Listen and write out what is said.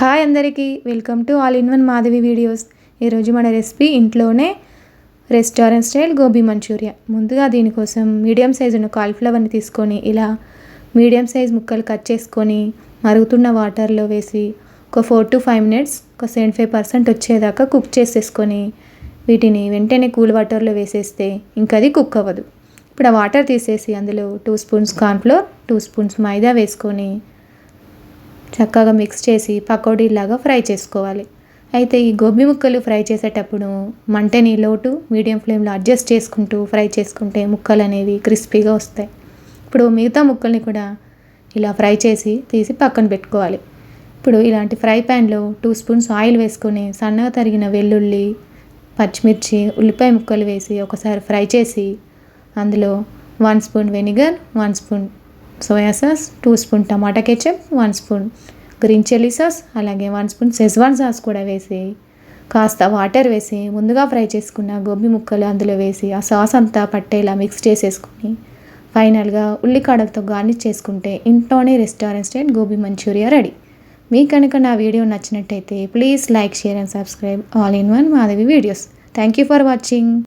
Hi అందరికీ welcome to all in one Madhavi videos. ఈరోజు మన రెసిపీ ఇంట్లోనే రెస్టారెంట్ స్టైల్ గోబీ మంచూరియా. ముందుగా దీనికోసం మీడియం సైజును కాలిఫ్లవర్ని తీసుకొని ఇలా మీడియం సైజ్ ముక్కలు కట్ చేసుకొని మరుగుతున్న వాటర్లో వేసి ఒక ఫోర్ టు ఫైవ్ మినిట్స్ ఒక సెవెంటీ ఫైవ్ పర్సెంట్ వచ్చేదాకా కుక్ చేసేసుకొని వీటిని వెంటనే కూల్ వాటర్లో వేసేస్తే ఇంకా అది కుక్ అవ్వదు. ఇప్పుడు ఆ వాటర్ తీసేసి అందులో two spoons cornflour two spoons maida వేసుకొని చక్కగా మిక్స్ చేసి పకోడీలాగా ఫ్రై చేసుకోవాలి. అయితే ఈ గోబీ ముక్కలు ఫ్రై చేసేటప్పుడు మంటని లోటు మీడియం ఫ్లేమ్లో అడ్జస్ట్ చేసుకుంటూ ఫ్రై చేసుకుంటే ముక్కలు అనేవి క్రిస్పీగా వస్తాయి. ఇప్పుడు మిగతా ముక్కల్ని కూడా ఇలా ఫ్రై చేసి తీసి పక్కన పెట్టుకోవాలి. ఇప్పుడు ఇలాంటి ఫ్రై ప్యాన్లో టూ స్పూన్స్ ఆయిల్ వేసుకొని సన్నగా తరిగిన వెల్లుల్లి పచ్చిమిర్చి ఉల్లిపాయ ముక్కలు వేసి ఒకసారి ఫ్రై చేసి అందులో one spoon vinegar one spoon soya sauce two spoon tomato ketchup one spoon green chilli sauce అలాగే వన్ స్పూన్ సెజ్వాన్ సాస్ కూడా వేసి కాస్త వాటర్ వేసి ముందుగా ఫ్రై చేసుకున్న గోబీ ముక్కలు అందులో వేసి ఆ సాస్ అంతా పట్టేలా మిక్స్ చేసేసుకుని ఫైనల్గా ఉల్లికాడలతో గార్నిష్ చేసుకుంటే ఇంట్లోనే restaurant style gobi Manchuria ready. మీకు కనుక నా వీడియో నచ్చినట్టయితే please like share and subscribe all in one Madhavi videos thank you for watching